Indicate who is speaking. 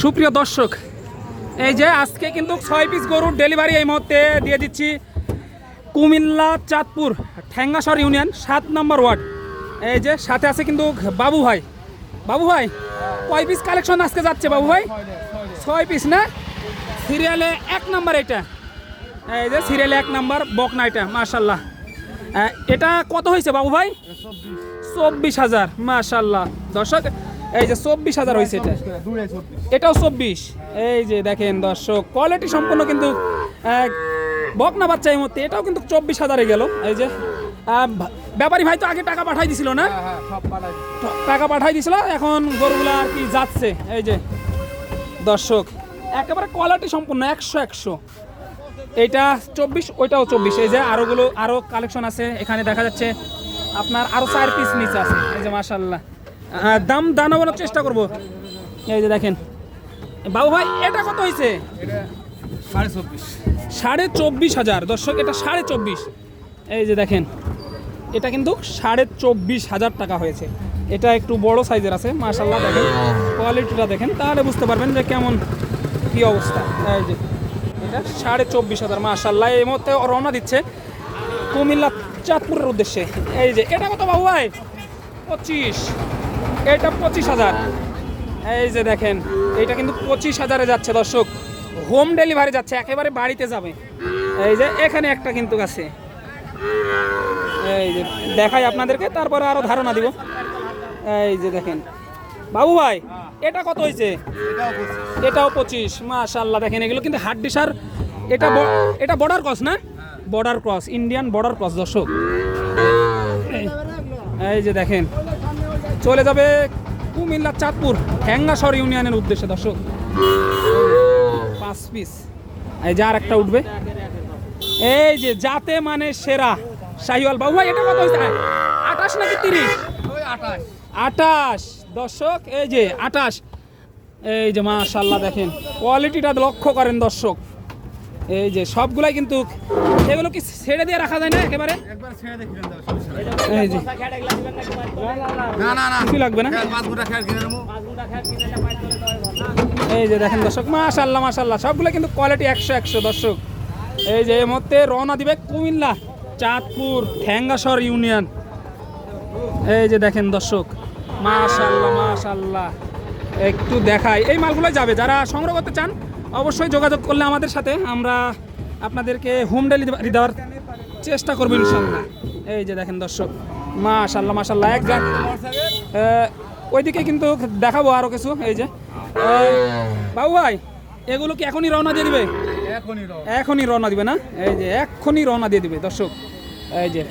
Speaker 1: সুপ্রিয় দর্শক, এই যে আজকে কিন্তু ছয় পিস গরুর ডেলিভারি এই মুহূর্তে দিয়ে দিচ্ছি কুমিল্লা, চাঁদপুর ঠ্যাঙ্গাসর ইউনিয়ন, সাত নম্বর ওয়ার্ড। এই যে সাথে আছে কিন্তু বাবু ভাই। বাবু ভাই, কয় পিস কালেকশন আজকে যাচ্ছে বাবু ভাই? ছয় পিস না? সিরিয়ালে এক নাম্বার এটা। এই যে সিরিয়ালে এক নাম্বার, বকনা এটা, মাশাল্লাহ। এটা কত হয়েছে বাবু ভাই? চব্বিশ হাজার, মাশাল্লাহ। দর্শক এই যে চব্বিশ হাজার হয়েছে এটা। এটাও চব্বিশ। এই যে দেখেন দর্শক কোয়ালিটি সম্পূর্ণ কিন্তু বকনা বাচ্চা এই মুহূর্তে। এটাও কিন্তু চব্বিশ হাজারে গেল। এই যে ব্যাপারী ভাই তো আগে টাকা পাঠাই দিছিল না? টাকা পাঠাই দিছিল এখন গরুগুলা আর কি যাচ্ছে। এই যে দর্শক একেবারে কোয়ালিটি সম্পূর্ণ একশো একশো। এইটা চব্বিশ ওইটাও চব্বিশ। এই যে আরোগুলো আরও কালেকশন আছে। এখানে দেখা যাচ্ছে আপনার আরও চার পিস নিচে আছে। এই যে মাশাল্লাহ আহ, দাম দানানোর চেষ্টা করব। এই যে দেখেন। বাবু ভাই এটা কত হয়েছে
Speaker 2: সাড়ে চব্বিশ।
Speaker 1: সাড়ে চব্বিশ হাজার। দর্শক এটা সাড়ে চব্বিশ। এই যে দেখেন এটা কিন্তু সাড়ে চব্বিশ হাজার টাকা হয়েছে। এটা একটু বড় সাইজের আছে মাশাল্লাহ দেখেন। কোয়ালিটিটা দেখেন তাহলে বুঝতে পারবেন যে কেমন কি অবস্থা। এই যে এটা সাড়ে চব্বিশ হাজার মাশাল্লাহ এই মুহূর্তে রওনা দিচ্ছে কুমিল্লা চাঁদপুরের উদ্দেশ্যে। এই যে এটা কত বাবু ভাই? পঁচিশ। এটা পঁচিশ হাজার। এই যে দেখেন, এটা কিন্তু পঁচিশ হাজারে যাচ্ছে দর্শক। হোম ডেলিভারি যাচ্ছে, একেবারে বাড়িতে যাবে। এই যে এখানে একটা কিন্তু আছে। এই যে দেখাই আপনাদেরকে, তারপরে আরও ধারণা দিব। এই যে দেখেন। বাবু ভাই, এটা কত হয়েছে এটাও পঁচিশ। মাশাল্লাহ দেখেন, এগুলো কিন্তু হাট ডিসার এটা এটা বর্ডার ক্রস না? Border cross Indian border cross দর্শক। এই যে দেখেন। চলে যাবে কুমিল্লা চাঁদপুর হ্যাঙ্গাসর ইউনিয়নের উদ্দেশ্যে, দর্শক। পাঁচ পিস এই যে আর একটা উঠবে। এই যে যাতে মানে সেরা শাহিওয়াল বাবু। ভাই, এটা কত হয়েছে? আঠাশ নাকি তিরিশ?
Speaker 2: আঠাশ।
Speaker 1: দর্শক, এই যে আটাশ এই যে মাশাল্লাহ, দেখেন। কোয়ালিটিটা লক্ষ্য করেন দর্শক। এই যে সবগুলাই কিন্তু এগুলো কি ছেড়ে দিয়ে রাখা যায় না একেবারে? যে। লাগবে না? এই যে দেখেন দর্শক মাশাল্লাহ মাশাল্লাহ সবগুলো কিন্তু কোয়ালিটি একশো একশো দর্শক। এই যে এই মুহূর্তে রওনা দিবে কুমিল্লা চাঁদপুর ঠ্যাঙ্গাসর ইউনিয়ন। এই যে দেখেন দর্শক মাশাল্লাহ মাশাল্লাহ একটু দেখাই। এই মালগুলো যাবে যারা সংগ্রহ করতে চান অবশ্যই যোগাযোগ করলে আমাদের সাথে। আমরা আপনাদেরকে হোম ডেলিভারি দেওয়ার চেষ্টা করব ইনশাল্লাহ এই যে দেখেন দর্শক মাশাল্লাহ মাশাল্লাহ এক আহ, ওইদিকে কিন্তু দেখাবো আরও কিছু এই যে। বাবু ভাই এগুলো কি এখনই রওনা দিয়ে দিবে? এখনই রওনা দিবে না? এই যে এখনই রওনা দিয়ে দিবে দর্শক। এই যে।